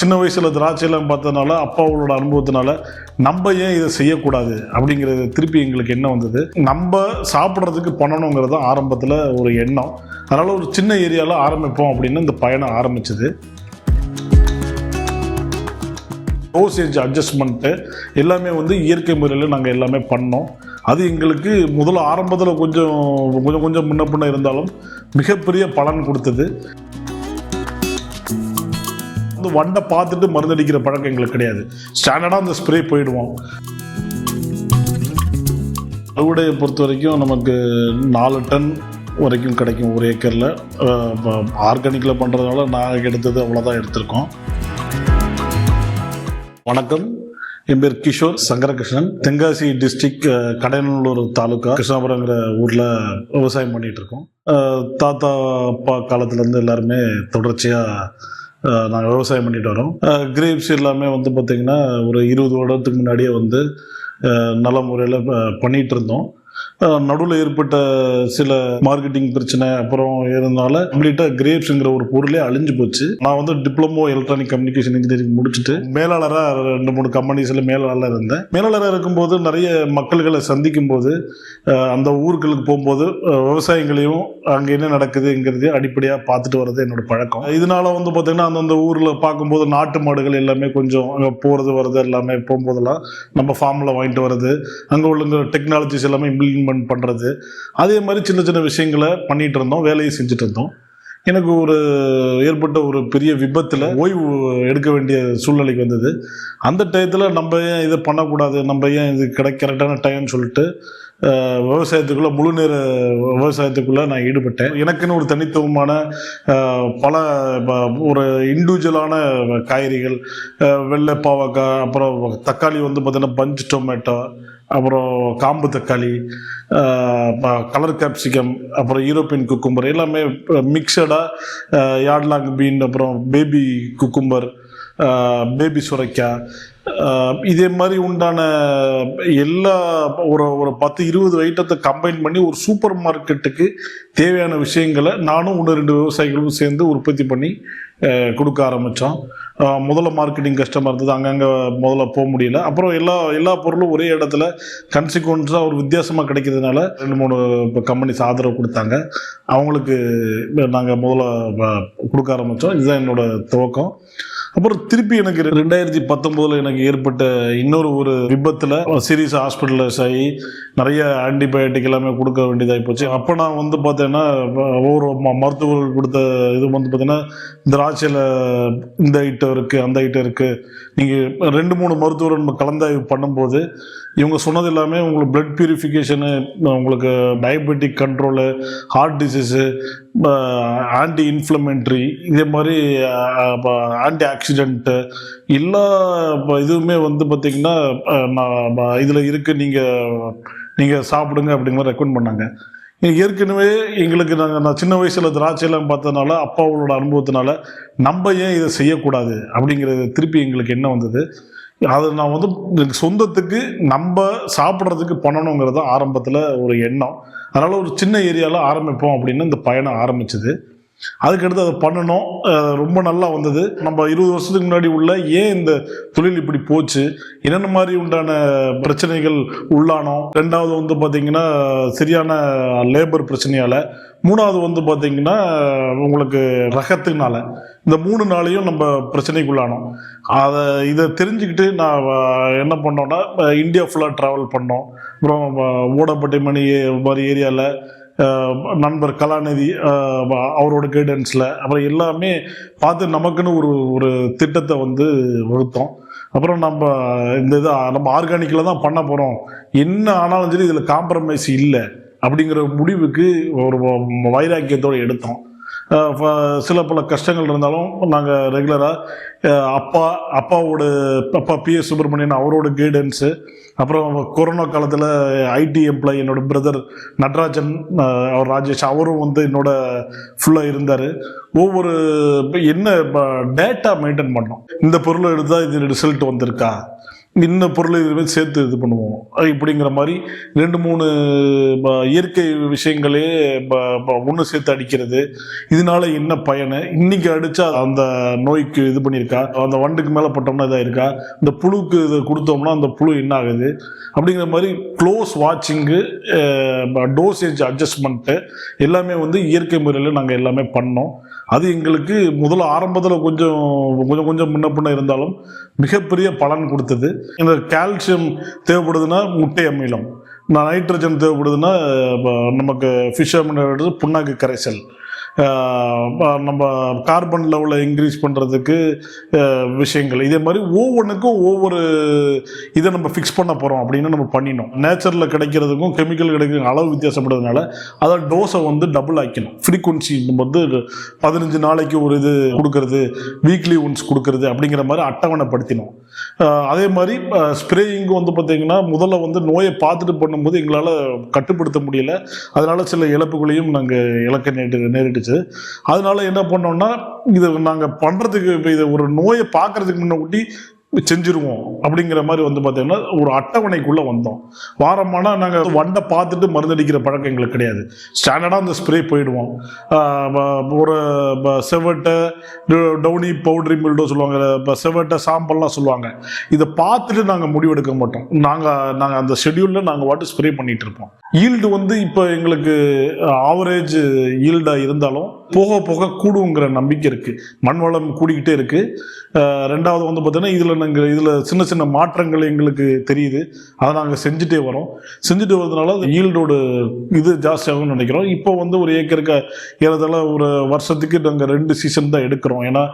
சின்ன வயசில் திராட்சையெல்லாம் பார்த்ததுனால அப்பாவோட அனுபவத்தினால நம்ம ஏன் இதை செய்யக்கூடாது அப்படிங்கிறது திருப்பி எங்களுக்கு என்ன வந்தது? நம்ம சாப்பிட்றதுக்கு பண்ணணுங்கிறது தான் ஆரம்பத்தில் ஒரு எண்ணம். அதனால் ஒரு சின்ன ஏரியாவில் ஆரம்பிப்போம் அப்படின்னு இந்த பயணம் ஆரம்பிச்சது. டோசேஜ் அட்ஜஸ்ட்மெண்ட்டு எல்லாமே வந்து இயற்கை முறையில் நாங்கள் எல்லாமே பண்ணோம். அது எங்களுக்கு முதல்ல ஆரம்பத்தில் கொஞ்சம் கொஞ்சம் கொஞ்சம் முன்ன பின்ன இருந்தாலும் மிகப்பெரிய பலன் கொடுத்தது. வந்து வண்டை பார்த்துட்டு மருந்தடிக்கிற பழக்கம் எங்களுக்கு கிடையாது. ஸ்டாண்டர்டாக அந்த ஸ்ப்ரே போயிடுவோம். அறுவடையை பொறுத்த வரைக்கும் நமக்கு நாலு டன் வரைக்கும் கிடைக்கும் ஒரு ஏக்கரில். ஆர்கானிக்கில் பண்ணுறதுனால நாங்கள் எடுத்தது அவ்வளோதான் எடுத்திருக்கோம். வணக்கம். என் பேர் கிஷோர் சங்கரகிருஷ்ணன். தென்காசி டிஸ்ட்ரிக்ட் கடையநல்லூர் தாலுக்கா கிருஷ்ணாபுரங்கிற ஊரில் விவசாயம் பண்ணிகிட்டு இருக்கோம். தாத்தா அப்பா காலத்துலேருந்து எல்லாருமே தொடர்ச்சியாக நாங்கள் விவசாயம் பண்ணிட்டு வரோம். கிரேப்ஸ் எல்லாமே வந்து பார்த்திங்கன்னா ஒரு இருபது வருடத்துக்கு முன்னாடியே வந்து நல்ல முறையில் பண்ணிகிட்டு இருந்தோம். நடுவில் ஏற்பட்ட சில மார்க்கெட்டிங் பிரச்சனை அப்புறம் இருந்தனால கம்ப்ளீட்டாக கிரேப்ஸுங்கிற ஒரு பொருளே அழிஞ்சு போச்சு. நான் வந்து டிப்ளமோ எலக்ட்ரானிக் கம்யூனிகேஷன் இன்ஜினியரிங் முடிச்சுட்டு மேலாளராக ரெண்டு மூணு கம்பெனிஸில் மேலாளராக இருந்தேன். மேலாளராக இருக்கும்போது நிறைய மக்கள்களை சந்திக்கும் போது அந்த ஊர்களுக்கு போகும்போது விவசாயங்களையும் அங்கே என்ன நடக்குதுங்கிறதையும் அடிப்படையாக பார்த்துட்டு வர்றது என்னோட பழக்கம். இதனால வந்து பார்த்தீங்கன்னா அந்தந்த ஊரில் பார்க்கும்போது நாட்டு மாடுகள் எல்லாமே கொஞ்சம் அங்கே போகிறது வர்றது எல்லாமே போகும்போதெல்லாம் நம்ம ஃபார்மில் வாங்கிட்டு வர்றது அங்கே உள்ள டெக்னாலஜிஸ் எல்லாமே இம்ப்ளிமெண்ட் பண்ணுறது அதே மாதிரி சின்ன சின்ன விஷயங்களை பண்ணிகிட்டு இருந்தோம் வேலையை செஞ்சுட்டு இருந்தோம். எனக்கு ஒரு ஏற்பட்ட ஒரு பெரிய விபத்தில் ஓய்வு எடுக்க வேண்டிய சூழ்நிலைக்கு வந்தது. அந்த டயத்தில் நம்ம ஏன் இதை பண்ணக்கூடாது? நம்ம ஏன் இது கிடை கரெக்டான டைம்னு சொல்லிட்டு விவசாயத்துக்குள்ளே முழு நேர விவசாயத்துக்குள்ளே நான் ஈடுபட்டேன். எனக்குன்னு ஒரு தனித்துவமான பல ப- ஒரு இண்டிவிஜுவலான காய்கறிகள் வெள்ளை பாவக்காய் அப்புறம் தக்காளி வந்து பார்த்திங்கன்னா பஞ்ச் டொமேட்டோ அப்புறம் காம்பு தக்காளி கலர் கேப்சிகம் அப்புறம் யூரோப்பியன் குக்கும்பர் எல்லாமே மிக்சடாக யாட்லாங் பீன் அப்புறம் பேபி குக்கும்பர் பேபி சுரைக்காய் இதே மாதிரி உண்டான எல்லா ஒரு ஒரு பத்து இருபது ஐட்டத்தை கம்பைன் பண்ணி ஒரு சூப்பர் மார்க்கெட்டுக்கு தேவையான விஷயங்களை நானும் ஒன்று ரெண்டு விவசாயிகளும் சேர்ந்து உற்பத்தி பண்ணி கொடுக்க ஆரம்பித்தோம் முதல்ல மார்க்கெட்டிங் கஷ்டமாக இருந்தது. அங்கங்கே முதல்ல போக முடியல. அப்புறம் எல்லா எல்லா பொருளும் ஒரே இடத்துல கன்சிக்வன்ஸாக ஒரு வித்தியாசமாக கிடைக்கிறதுனால ரெண்டு மூணு கம்பெனிஸ் ஆதரவு கொடுத்தாங்க. அவங்களுக்கு நாங்கள் முதல்ல கொடுக்க ஆரம்பித்தோம் இதுதான் என்னோடய துவக்கம். அப்புறம் திருப்பி எனக்கு ரெண்டாயிரத்தி பத்தொம்போதில் எனக்கு ஏற்பட்ட இன்னொரு ஒரு விபத்தில் சீரியஸ் ஹாஸ்பிட்டலைஸ் ஆகி நிறைய ஆன்டிபயோட்டிக் எல்லாமே கொடுக்க வேண்டியதாகி போச்சு. அப்போ நான் வந்து பார்த்தேன்னா ஒவ்வொரு ம- மருத்துவர்கள் கொடுத்த இது வந்து பார்த்தீங்கன்னா திராட்சையில் இந்த ஐட்டம் இருக்குது அந்த ஐட்டம் இருக்குது நீங்கள் ரெண்டு மூணு மருத்துவர் நம்ம கலந்தாய்வு பண்ணும்போது இவங்க சொன்னது எல்லாமே உங்களுக்கு பிளட் பியூரிஃபிகேஷனு உங்களுக்கு diabetic control heart disease anti inflammatory இதே மாதிரி ஆன்டி ஆக்சிடென்ட்டு எல்லா இதுவுமே வந்து பார்த்திங்கன்னா இதில் இருக்குது நீங்கள் நீங்கள் சாப்பிடுங்க அப்படிங்கிற மாதிரி ரெக்கமெண்ட் பண்ணாங்க. ஏற்கனவே எங்களுக்கு நாங்கள் நான் சின்ன வயசில் திராட்சையெல்லாம் பார்த்ததுனால அப்பாவோட அனுபவத்தினால நம்ம ஏன் இதை செய்யக்கூடாது அப்படிங்கிறது திருப்பி எங்களுக்கு என்ன வந்தது? அது நான் வந்து எனக்கு சொந்தத்துக்கு நம்ம சாப்பிட்றதுக்கு பண்ணணுங்கிறது ஆரம்பத்தில் ஒரு எண்ணம். அதனால் ஒரு சின்ன ஏரியாவில் ஆரம்பிப்போம் அப்படின்னு இந்த பயணம் ஆரம்பிச்சது. அதுக்கடுத்து அதை பண்ணணும். ரொம்ப நல்லா வந்தது. நம்ம இருபது வருஷத்துக்கு முன்னாடி உள்ள ஏன் இந்த தொழில் இப்படி போச்சு? என்னென்ன மாதிரி உண்டான பிரச்சனைகள் உள்ளானோம் ரெண்டாவது வந்து பார்த்தீங்கன்னா சரியான லேபர் பிரச்சனையால். மூணாவது வந்து பார்த்தீங்கன்னா உங்களுக்கு ரகத்துனால. இந்த மூணு நாளையும் நம்ம பிரச்சனைக்குள்ளானோம். அதை இதை தெரிஞ்சுக்கிட்டு நான் என்ன பண்ணோன்னா இந்தியா ஃபுல்லாக ட்ராவல் பண்ணோம். அப்புறம் ஓடப்பட்டி மணி மாதிரி ஏரியாவில் நண்பர் கலாநிதி அவரோட கைடன்ஸில் அப்புறம் எல்லாமே பார்த்து நமக்குன்னு ஒரு ஒரு திட்டத்தை வந்து வகுத்தோம். அப்புறம் நம்ம இந்த இதை நம்ம ஆர்கானிக்கில் தான் பண்ண போகிறோம் என்ன ஆனாலும் சரி இதில் காம்ப்ரமைஸ் இல்லை அப்படிங்கிற முடிவுக்கு ஒரு வ- வைராக்கியத்தோடு எடுத்தோம். சில பல கஷ்டங்கள் இருந்தாலும் நாங்கள் ரெகுலராக அப்பா அப்பாவோட அப்பா பி எஸ் சுப்பிரமணியன் அவரோட கைடன்ஸு அப்புறம் கொரோனா காலத்தில் ஐடி எம்ப்ளாய் என்னோட பிரதர் நடராஜன் அவர் ராஜேஷ் அவரும் வந்து என்னோட ஃபுல்லாக இருந்தார். ஒவ்வொரு என்ன டேட்டா மெயின்டைன் பண்ணோம். இந்த பொருளை எடுத்தால் இது ரிசல்ட் வந்திருக்கா? இந்த பொருள் இதுவே சேர்த்து இது பண்ணுவோம். இப்படிங்கிற மாதிரி ரெண்டு மூணு ப- இயற்கை விஷயங்களே ஒன்று சேர்த்து அடிக்கிறது. இதனால என்ன பயனு? இன்னைக்கு அடிச்சா அந்த நோய்க்கு இது பண்ணியிருக்கா? அந்த வண்டுக்கு மேலே பட்டோம்னா இதாக இருக்கா? இந்த புழுக்கு இது கொடுத்தோம்னா அந்த புழு என்ன ஆகுது? அப்படிங்கிற மாதிரி க்ளோஸ் வாட்சிங்கு டோசேஜ் அட்ஜஸ்ட்மெண்ட்டு எல்லாமே வந்து இயற்கை முறையில் நாங்கள் எல்லாமே பண்ணோம். அது எங்களுக்கு முதல்ல ஆரம்பத்தில் கொஞ்சம் கொஞ்சம் கொஞ்சம் முன்ன பின்ன இருந்தாலும் மிகப்பெரிய பலன் கொடுத்தது. இந்த கால்சியம் தேவைப்படுதுன்னா முட்டை அமிலம். நைட்ரஜன் தேவைப்படுதுன்னா நமக்கு ஃபிஷ் அமிலம் புண்ணாக்கு கரைசல். நம்ம கார்பன் லெவலை இன்க்ரீஸ் பண்ணுறதுக்கு விஷயங்கள். இதே மாதிரி ஒவ்வொன்றுக்கும் ஒவ்வொரு இதை நம்ம ஃபிக்ஸ் பண்ண போகிறோம் அப்படின்னு நம்ம பண்ணினோம். நேச்சரில் கிடைக்கிறதுக்கும் கெமிக்கல் கிடைக்கிற அளவு வித்தியாசப்படுறதுனால அதை டோஸை வந்து டபுள் ஆக்கணும் ஃப்ரீக்குவன்சி வந்து பதினஞ்சு நாளைக்கு ஒரு இது கொடுக்கறது வீக்லி ஒன்ஸ் கொடுக்கறது அப்படிங்கிற மாதிரி அட்டவணைப்படுத்தினோம். அதே மாதிரி ஸ்ப்ரேயிங் வந்து பார்த்தீங்கன்னா முதல்ல வந்து நோயை பார்த்துட்டு பண்ணும்போது எங்களால் கட்டுப்படுத்த முடியல. அதனால் சில இழப்புகளையும் நாங்கள் இழக்க நேரிட்டு நேரிட்டுச்சு அதனால என்ன பண்ணோம்னா இது நாங்கள் பண்ணுறதுக்கு இப்போ இது ஒரு நோயை பார்க்கறதுக்கு முன்னாடி செஞ்சிருவோம் அப்படிங்கிற மாதிரி வந்து பார்த்தீங்கன்னா ஒரு அட்டவணைக்குள்ளே வந்தோம். வாரமானா நாங்கள் வண்டை பார்த்துட்டு மருந்தடிக்கிற பழக்கம் எங்களுக்கு கிடையாது. ஸ்டாண்டர்டாக அந்த ஸ்ப்ரே போயிடுவோம். ஒரு செவட்டை டவுனி பவுட்ரி மில்டோ சொல்லுவாங்க இப்போ செவட்டை சாம்பல்லாம் சொல்லுவாங்க. இதை பார்த்துட்டு நாங்கள் முடிவெடுக்க மாட்டோம். நாங்கள் நாங்கள் அந்த ஷெட்யூலில் நாங்கள் வாட்டு ஸ்ப்ரே பண்ணிகிட்டு இருப்போம். ஈல்டு வந்து இப்போ எங்களுக்கு ஆவரேஜ் ஈல்டாக இருந்தாலும் போக போக கூடுங்கிற நம்பிக்கை இருக்குது மண் வளம் கூடிக்கிட்டே இருக்குது ரெண்டாவது வந்து பார்த்தீங்கன்னா இதில் நாங்கள் இதில் சின்ன சின்ன மாற்றங்கள் எங்களுக்கு தெரியுது. அதை நாங்கள் செஞ்சுட்டே வரோம். செஞ்சுட்டு வரதுனால ஈல்டோட இது ஜாஸ்தியாகும்னு நினைக்கிறோம். இப்போ வந்து ஒரு ஏக்கருக்கு ஏறதால ஒரு வருஷத்துக்கு நாங்கள் ரெண்டு சீசன் தான் எடுக்கிறோம். ஏன்னா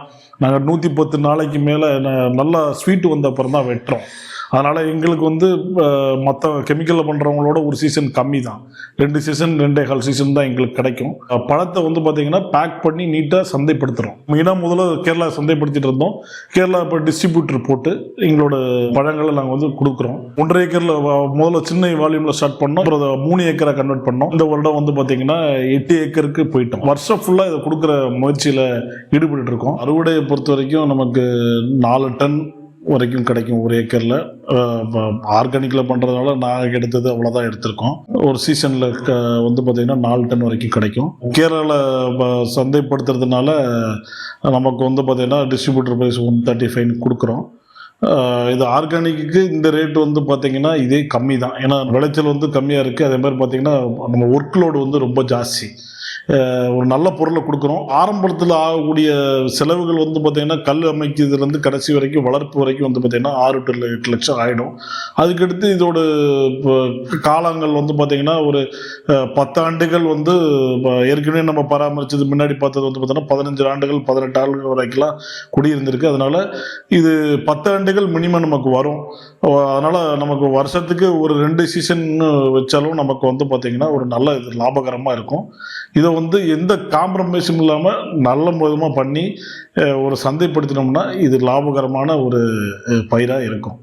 நாங்கள் நூற்றி பத்து நாளைக்கு மேலே நல்லா ஸ்வீட்டு வந்த அப்புறம் தான் வெட்டுறோம். அதனால் எங்களுக்கு வந்து மற்ற கெமிக்கலில் பண்ணுறவங்களோட ஒரு சீசன் கம்மி தான் ரெண்டு சீசன் ரெண்டே கால் சீசன் தான் எங்களுக்கு கிடைக்கும். பழத்தை வந்து பார்த்தீங்கன்னா பேக் பண்ணி நீட்டாக சந்தைப்படுத்துகிறோம் மெயினாக முதல்ல கேரளா சந்தைப்படுத்திட்டு இருந்தோம். கேரளா இப்போ டிஸ்ட்ரிபியூட்டர் போட்டு எங்களோட பழங்களை நாங்கள் வந்து கொடுக்குறோம். ஒன்றரை ஏக்கரில் முதல்ல சின்ன வால்யூமில் ஸ்டார்ட் பண்ணோம். அப்புறம் அதை மூணு ஏக்கரை கன்வெர்ட் பண்ணோம். இந்த வருடம் வந்து பார்த்தீங்கன்னா எட்டு ஏக்கருக்கு போயிட்டோம். வருஷம் ஃபுல்லாக இதை கொடுக்குற முயற்சியில் ஈடுபட்டு இருக்கோம். அறுவடையை பொறுத்த வரைக்கும் நமக்கு நாலு டன் வரைக்கும் கிடைக்கும் ஒரு ஏக்கரில். ஆர்கானிக்கில் பண்ணுறதுனால நாங்கள் எடுத்தது அவ்வளோதான் எடுத்திருக்கோம். ஒரு சீசனில் வந்து பார்த்திங்கன்னா நாலு டன் வரைக்கும் கிடைக்கும். கேரளா சந்தைப்படுத்துறதுனால நமக்கு வந்து பார்த்திங்கன்னா distributor price one thirty five கொடுக்குறோம். இது ஆர்கானிக்கு இந்த ரேட் வந்து பார்த்தீங்கன்னா இதே கம்மி தான் ஏன்னா விளைச்சல் வந்து கம்மியாக இருக்குது அதே மாதிரி பார்த்தீங்கன்னா நம்ம ஒர்க் லோடு வந்து ரொம்ப ஜாஸ்தி. ஒரு நல்ல பொருளை கொடுக்குறோம். ஆரம்பத்தில் ஆகக்கூடிய செலவுகள் வந்து பார்த்திங்கன்னா கல் அமைக்கிறதுலேருந்து கடைசி வரைக்கும் வளர்ப்பு வரைக்கும் வந்து பார்த்திங்கன்னா ஆறு டு எட்டு லட்சம் ஆகிடும் அதுக்கடுத்து இதோட இப்போ காலங்கள் வந்து பார்த்தீங்கன்னா ஒரு பத்தாண்டுகள் வந்து இப்போ ஏற்கனவே நம்ம பராமரிச்சது முன்னாடி பார்த்தது வந்து பார்த்தோன்னா பதினஞ்சு ஆண்டுகள் பதினெட்டு ஆண்டுகள் வரைக்கும்லாம் குடியிருந்திருக்கு. அதனால் இது பத்து ஆண்டுகள் மினிமம் நமக்கு வரும். அதனால் நமக்கு வருஷத்துக்கு ஒரு ரெண்டு சீசன் வச்சாலும் நமக்கு வந்து பார்த்திங்கன்னா ஒரு நல்ல இது லாபகரமாக இருக்கும். இதை வந்து எந்த காம்ப்ரமைஸும் இல்லாமல் நல்ல விதமாக பண்ணி ஒரு சந்தைப்படுத்தினோம்னா இது லாபகரமான ஒரு பயிராக இருக்கும்.